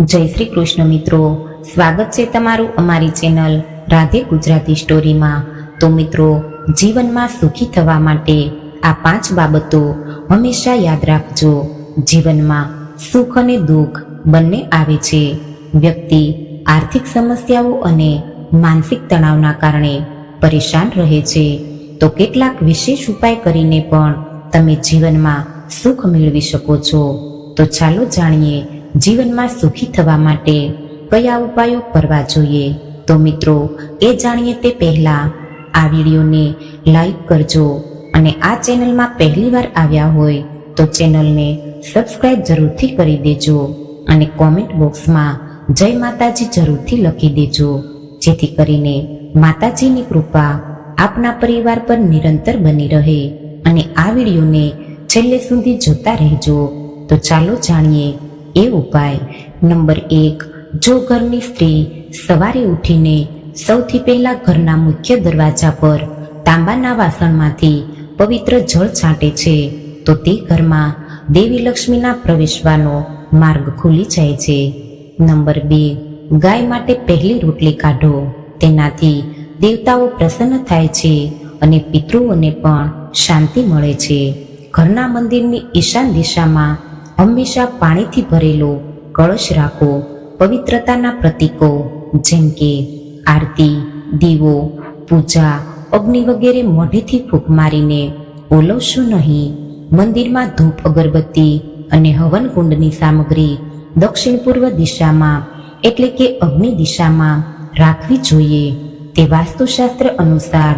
જય શ્રી કૃષ્ણ મિત્રો. સ્વાગત છે તમારું અમારી ચેનલ રાધે ગુજરાતી સ્ટોરીમાં. તો મિત્રો, જીવનમાં સુખી થવા માટે આ પાંચ બાબતો હંમેશા યાદ રાખજો. જીવનમાં સુખ અને દુઃખ બંને આવે છે. વ્યક્તિ આર્થિક સમસ્યાઓ અને માનસિક તણાવના કારણે પરેશાન રહે છે. તો કેટલાક વિશેષ ઉપાય કરીને પણ તમે જીવનમાં સુખ મેળવી શકો છો. તો ચાલો જાણીએ જીવનમાં સુખી થવા માટે કયા ઉપાયો કરવા જોઈએ? તો મિત્રો, એ જાણીએ તે પહેલા આ વિડીયોને લાઈક કરજો અને આ ચેનલમાં પહેલીવાર આવ્યા હોય તો ચેનલને સબસ્ક્રાઇબ જરૂરથી કરી દેજો અને કોમેન્ટ બોક્સમાં જય માતાજી જરૂરથી લખી દેજો. જેથી કરીને માતાજીની કૃપા આપના પરિવાર પર નિરંતર બની રહે અને આ વિડીયોને છેલ્લે સુધી જોતા રહેજો. તો ચાલો જાણીએ એ ઉપાય. નંબર એક, જો ઘરની સ્ત્રી સવારે ઉઠીને સૌથી પહેલા ઘરના મુખ્ય દરવાજા પર તાંબાના વાસણમાંથી પવિત્ર જળ છાંટે છે, તો તે ઘરમાં દેવી લક્ષ્મીના પ્રવેશવાનો માર્ગ ખુલી જાય છે. નંબર બે, ગાય માટે પહેલી રોટલી કાઢો. તેનાથી દેવતાઓ પ્રસન્ન થાય છે અને પિતૃઓને પણ શાંતિ મળે છે. ઘરના મંદિરની ઈશાન દિશામાં હંમેશા પાણીથી ભરેલો કળશ રાખો, પવિત્રતાના પ્રતીકો, જેમ કે આરતી, દીવો, પૂજા, અગ્નિ વગેરે મોઢેથી ફૂંક મારીને ઓલવશો નહીં. મંદિરમાં ધૂપ, અગરબત્તી અને હવન કુંડની સામગ્રી દક્ષિણ પૂર્વ દિશામાં એટલે કે અગ્નિ દિશામાં રાખવી જોઈએ. તે વાસ્તુશાસ્ત્ર અનુસાર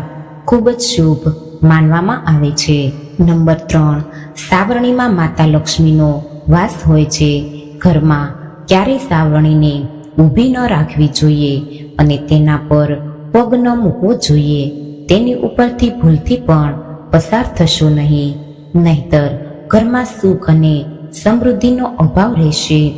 ખૂબ જ શુભ માનવામાં આવે છે. નંબર ત્રણ, સાવરણીમાં માતા લક્ષ્મીનો વાસ હોય છે. ઘરમાં ક્યારેય સાવરણીને ઊભી ન રાખવી જોઈએ અને તેના પર પગ ન મૂકવો જોઈએ. તેની ઉપરથી ભૂલથી પણ પસાર થશો નહીં. નહીતર ઘરમાં સુખ અને સમૃદ્ધિનો અભાવ રહેશે.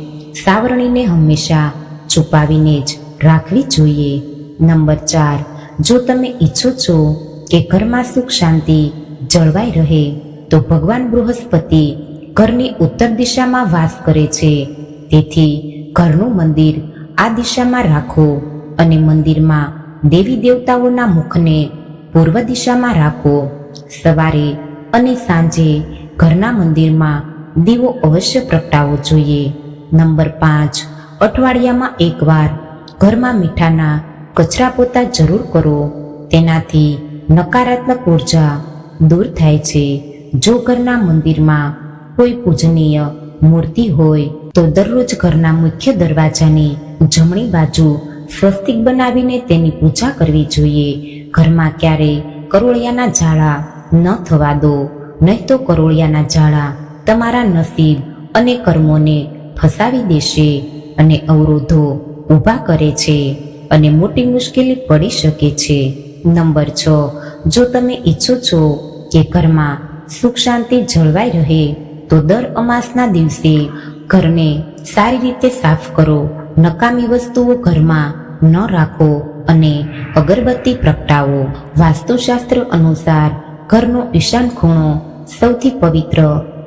સાવરણીને હંમેશા છુપાવીને જ રાખવી જોઈએ. નંબર ચાર, જો તમે ઈચ્છો છો કે ઘરમાં સુખ શાંતિ જળવાઈ રહે, તો ભગવાન બૃહસ્પતિ ઘરની ઉત્તર દિશામાં વાસ કરે છે. તેથી ઘરનું મંદિર આ દિશામાં રાખો અને મંદિરમાં દેવી દેવતાઓના મુખને પૂર્વ દિશામાં રાખો. સવારે અને સાંજે ઘરના મંદિરમાં દીવો અવશ્ય પ્રગટાવવો જોઈએ. નંબર પાંચ, અઠવાડિયામાં એકવાર ઘરમાં મીઠાના કચરા પોતા જરૂર કરો. તેનાથી નકારાત્મક ઊર્જા દૂર થાય છે. જો ઘરના મંદિરમાં કોઈ પૂજનીય મૂર્તિ હોય તો દરરોજ ઘરના મુખ્ય દરવાજાની જમણી બાજુ સ્વસ્તિક બનાવીને તેની પૂજા કરવી જોઈએ. ઘરમાં ક્યારેય કરોળિયાના ઝાડા ન થવા દો, નહીં તો કરોળિયાના ઝાડા તમારા નસીબ અને કર્મોને ફસાવી દેશે અને અવરોધો ઊભા કરે છે અને મોટી મુશ્કેલી પડી શકે છે. નંબર છ, જો તમે ઈચ્છો છો કે ઘરમાં સુખ શાંતિ જળવાઈ રહે તો દર અમાસના દિવસે ઘરને સારી રીતે સાફ કરો, નકામી વસ્તુઓ ઘરમાં ન રાખો અને અગરબત્તી પ્રગટાવો. વાસ્તુશાસ્ત્ર અનુસાર ઘરનો ઈશાન ખૂણો સૌથી પવિત્ર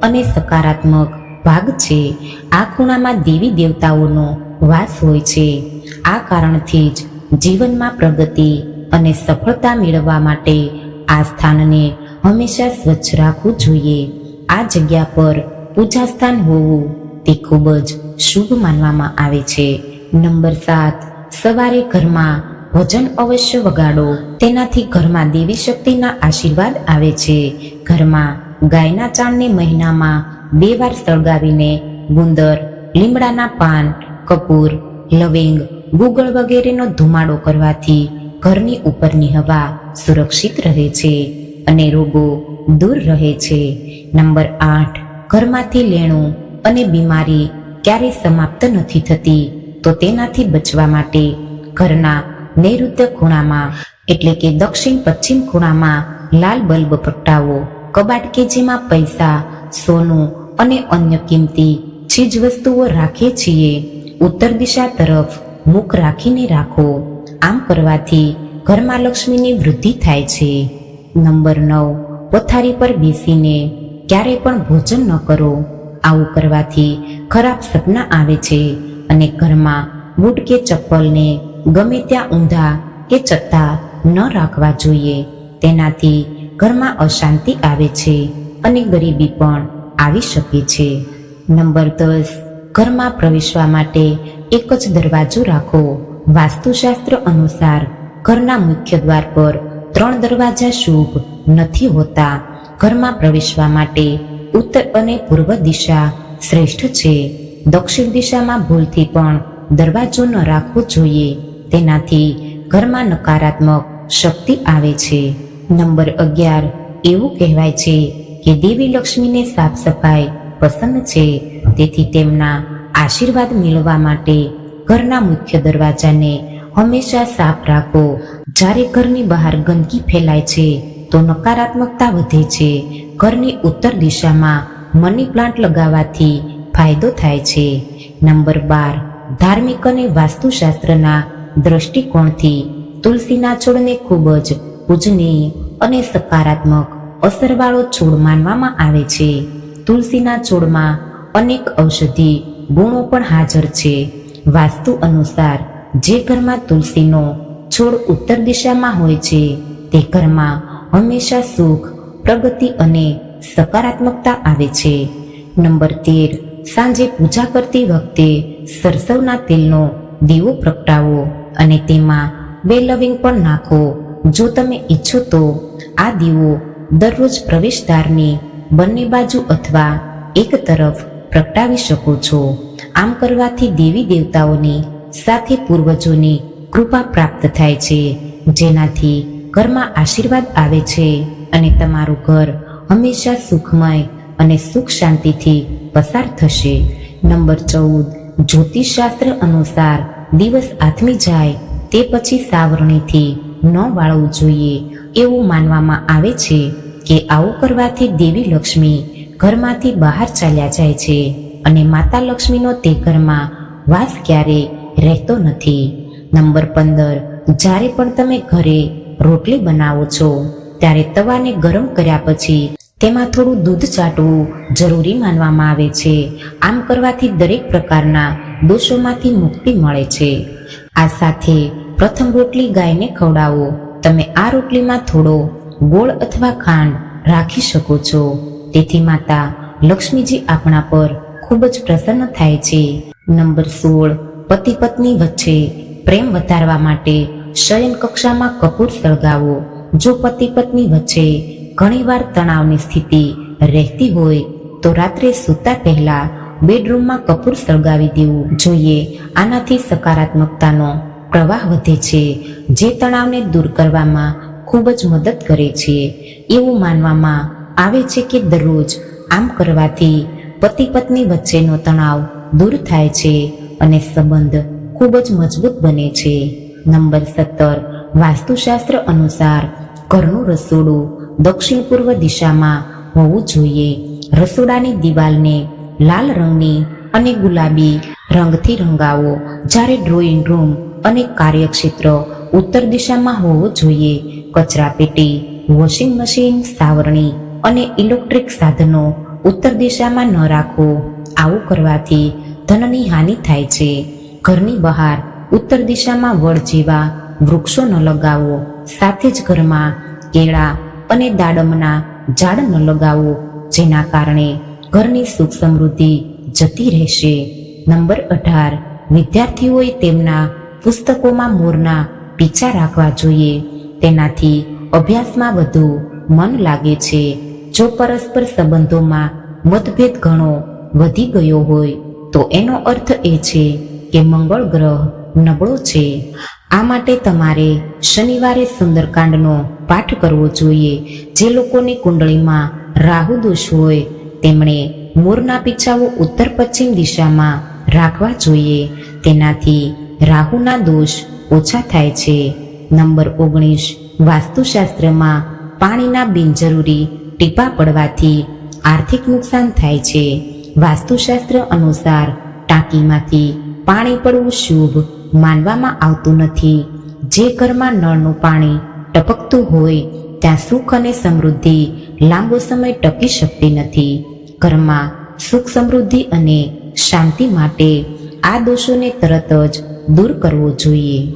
અને સકારાત્મક ભાગ છે. આ ખૂણામાં દેવી દેવતાઓનો વાસ હોય છે. આ કારણથી જ જીવનમાં પ્રગતિ અને સફળતા મેળવવા માટે આ સ્થાનને હંમેશા સ્વચ્છ રાખવું જોઈએ. આ જગ્યા પર પૂજા સ્થાન હોવું તે ખૂબ જ શુભ માનવામાં આવે છે. નંબર સાત, સવારે ઘરમાં ભજન અવશ્ય વગાડો. તેનાથી ઘરમાં દેવી શક્તિના આશીર્વાદ આવે છે. ઘરમાં ગાયના ચાણને મહિનામાં બે વાર સળગાવીને ગુંદર, લીમડાના પાન, કપૂર, લવિંગ, ગુગળ વગેરેનો ધુમાડો કરવાથી ઘરની ઉપરની હવા સુરક્ષિત રહે છે અને રોગો દૂર રહે છે. નંબર આઠ, ઘરમાંથી લેણું અને બીમારી ક્યારેય સમાપ્ત નથી થતી, તો તેનાથી બચવા માટે ઘરના નૈઋત્ય ખૂણામાં, એટલે કે દક્ષિણ પશ્ચિમ ખૂણામાં, લાલ બલ્બ પ્રગટાવો કબાટ કે જેમાં પૈસા, સોનું અને અન્ય કિંમતી ચીજ વસ્તુઓ રાખીએ છીએ, ઉત્તર દિશા તરફ મુખ રાખીને રાખો. આમ કરવાથી ઘરમાં લક્ષ્મીની વૃદ્ધિ થાય છે. નંબર નવ પથારી પર બેસીને ક્યારે પણ ભોજન ન કરો. આવું કરવાથી ખરાબ સપના આવે છે અને ઘરમાં બૂટ કે ચપ્પલને ગમે ત્યાં ઊંધા કે ચત્તા ન રાખવા જોઈએ. તેનાથી ઘરમાં અશાંતિ આવે છે અને ગરીબી પણ આવી શકે છે. નંબર દસ, ઘરમાં પ્રવેશવા માટે એક જ દરવાજો રાખો. વાસ્તુશાસ્ત્ર અનુસાર ઘરના મુખ્ય દ્વાર પર ત્રણ દરવાજા શુભ નથી હોતા. ઘરમાં પ્રવેશવા માટે ઉત્તર અને પૂર્વ દિશા શ્રેષ્ઠ છે. દક્ષિણ દિશામાં ભૂલથી પણ દરવાજો ન રાખવો જોઈએ. તેનાથી ઘરમાં નકારાત્મક શક્તિ આવે છે. નંબર અગિયાર. એવું કહેવાય છે કે દેવી લક્ષ્મીને સાફ સફાઈ પસંદ છે. તેથી તેમના આશીર્વાદ મેળવવા માટે ઘરના મુખ્ય દરવાજાને હંમેશા સાફ રાખો. જ્યારે ઘરની બહાર ગંદકી ફેલાય છે તો નકારાત્મકતા વધે છે. ઘરની ઉત્તર દિશામાં મની પ્લાન્ટ લગાવવાથી ફાયદો થાય છે. નંબર બાર, ધાર્મિક અને વાસ્તુશાસ્ત્રના દ્રષ્ટિકોણથી તુલસીના છોડને ખૂબ જ પૂજનીય અને સકારાત્મક અસરવાળો છોડ માનવામાં આવે છે. તુલસીના છોડમાં અનેક ઔષધિ ગુણો પણ હાજર છે. વાસ્તુ અનુસાર, જે ઘરમાં તુલસીનો છોડ ઉત્તર દિશામાં હોય છે, તે ઘરમાં હંમેશા સુખ, પ્રગતિ અને સકારાત્મકતા આવે છે. નંબર તેર, સાંજે પૂજા કરતી વખતે સરસવના તેલનો દીવો પ્રગટાવો અને તેમાં બે લવિંગ પણ નાખો. જો તમે ઈચ્છો તો આ દીવો દરરોજ પ્રવેશદ્વારની બંને બાજુ અથવા એક તરફ પ્રગટાવી શકો છો. આમ કરવાથી દેવી દેવતાઓની સાથે પૂર્વજોની કૃપા પ્રાપ્ત થાય છે. જેનાથી ઘરમાં આશીર્વાદ આવે છે અને તમારું ઘર હંમેશા સુખમય અને સુખ શાંતિથી પસાર થશે. નંબર ચૌદ, જ્યોતિષશાસ્ત્ર અનુસાર દિવસ આથમી જાય તે પછી સાવરણીથી ન વાળવું જોઈએ. એવું માનવામાં આવે છે કે આવું કરવાથી દેવી લક્ષ્મી ઘરમાંથી બહાર ચાલ્યા જાય છે અને માતા લક્ષ્મીનો તે ઘરમાં વાસ ક્યારે રહેતો નથી. નંબર પંદર, જ્યારે પણ તમે ઘરે રોટલી બનાવો છો. ત્યારે તવાને ગરમ કર્યા પછી તેમાં થોડું દૂધ ચાટવું જરૂરી માનવામાં આવે છે. આમ કરવાથી દરેક પ્રકારના દોષોમાંથી મુક્તિ મળે છે. આ સાથે પ્રથમ રોટલી ગાયને ખવડાવો. તમે આ રોટલીમાં થોડો ગોળ અથવા ખાંડ રાખી શકો છો. તેથી માતા લક્ષ્મીજી આપણા પર ખૂબ જ પ્રસન્ન થાય છે. નંબર સોળ પતિ પત્ની વચ્ચે પ્રેમ વધારવા માટે શયન કક્ષામાં કપૂર સળગાવો. જો પતિ પત્ની વચ્ચે ઘણીવાર તણાવની સ્થિતિ રહેતી હોય, તો રાત્રે સૂતા પહેલા બેડરૂમમાં કપૂર સળગાવી દેવું જોઈએ. આનાથી સકારાત્મકતાનો પ્રવાહ વધે છે, જે તણાવને દૂર કરવામાં ખૂબ જ મદદ કરે છે. એવું માનવામાં આવે છે કે દરરોજ આમ કરવાથી પતિ પત્ની વચ્ચેનો તણાવ દૂર થાય છે અને સંબંધ ખૂબ જ મજબૂત બને છે. નંબર સત્તર, વાસ્તુશાસ્ત્ર અનુસાર ઘરનું રસોડું દક્ષિણ પૂર્વ દિશામાં હોવું જોઈએ. રસોડાની દિવાલને લાલ રંગની અને ગુલાબી રંગથી રંગાવો. જ્યારે ડ્રોઈંગ રૂમ અને કાર્યક્ષેત્ર ઉત્તર દિશામાં હોવો જોઈએ કચરા પેટી વોશિંગ મશીન સાવરણી અને ઇલેક્ટ્રિક સાધનો ઉત્તર દિશામાં ન રાખો. આવું કરવાથી ધનની હાનિ થાય છે. ઘરની બહાર ઉત્તર દિશામાં વડ જેવા વૃક્ષો ન લગાવો, સાથે જ ઘરમાં કેળા અને દાડમના ઝાડ ન લગાવો, જેના કારણે ઘરની સુખ સમૃદ્ધિ જતી રહેશે. નંબર અઢાર. વિદ્યાર્થીઓએ તેમના પુસ્તકોમાં મોરના પીછા રાખવા જોઈએ. તેનાથી અભ્યાસમાં વધુ મન લાગે છે. જો પરસ્પર સંબંધોમાં મતભેદ ઘણો વધી ગયો હોય, તો એનો અર્થ એ છે કે મંગળ ગ્રહ નબળો છે. આ માટે તમારે શનિવારે સુંદરકાંડનો પાઠ કરવો જોઈએ. જે લોકોની કુંડળીમાં રાહુ દોષ હોય, તેમણે મોરના પીછાઓ ઉત્તર પશ્ચિમ દિશામાં રાખવા જોઈએ. તેનાથી રાહુના દોષ ઓછા થાય છે. નંબર ઓગણીસ. વાસ્તુશાસ્ત્રમાં પાણીના બિનજરૂરી ટીપા પડવાથી આર્થિક નુકસાન થાય છે. વાસ્તુશાસ્ત્ર અનુસાર ટાંકીમાંથી પાણી પડવું શુભ માનવામાં આવતું નથી. જે ઘરમાં નળનું પાણી ટપકતું હોય, ત્યાં સુખ અને સમૃદ્ધિ લાંબો સમય ટકી શકતી નથી. ઘરમાં સુખ, સમૃદ્ધિ અને શાંતિ માટે આ દોષોને તરત જ દૂર કરવો જોઈએ.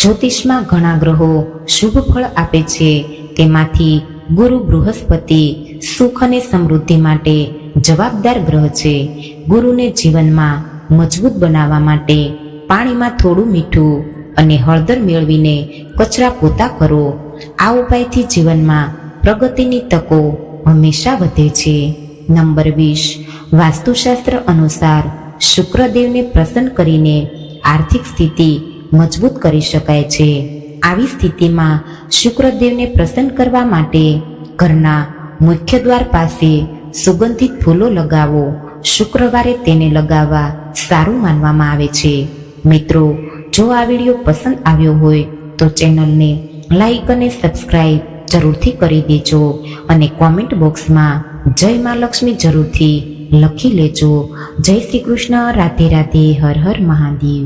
જ્યોતિષમાં ઘણા ગ્રહો શુભ ફળ આપે છે. તેમાંથી ગુરુ બૃહસ્પતિ સુખ અને સમૃદ્ધિ માટે જવાબદાર ગ્રહ છે. ગુરુને જીવનમાં મજબૂત બનાવવા માટે પાણીમાં થોડું મીઠું અને હળદર મેળવીને કચરા પોતા કરો. આ ઉપાયથી જીવનમાં પ્રગતિની તકો હંમેશા વધે છે. નંબર વીસ. વાસ્તુશાસ્ત્ર અનુસાર શુક્રદેવને પ્રસન્ન કરીને આર્થિક સ્થિતિ મજબૂત કરી શકાય છે. આવી સ્થિતિમાં શુક્રદેવને પ્રસન્ન કરવા માટે ઘરના મુખ્ય દ્વાર પાસે સુગંધિત ફૂલો લગાવો. શુક્રવારે તેને લગાવવા સારું માનવામાં આવે છે. મિત્રો, જો આ વીડિયો પસંદ આવ્યો હોય, તો ચેનલને લાઈક અને સબસ્ક્રાઈબ જરૂરથી કરી દેજો અને કોમેન્ટ બોક્સમાં જય મા લક્ષ્મી જરૂરથી લખી લેજો. જય શ્રી કૃષ્ણ, રાધે રાધે, હર હર મહાદેવ.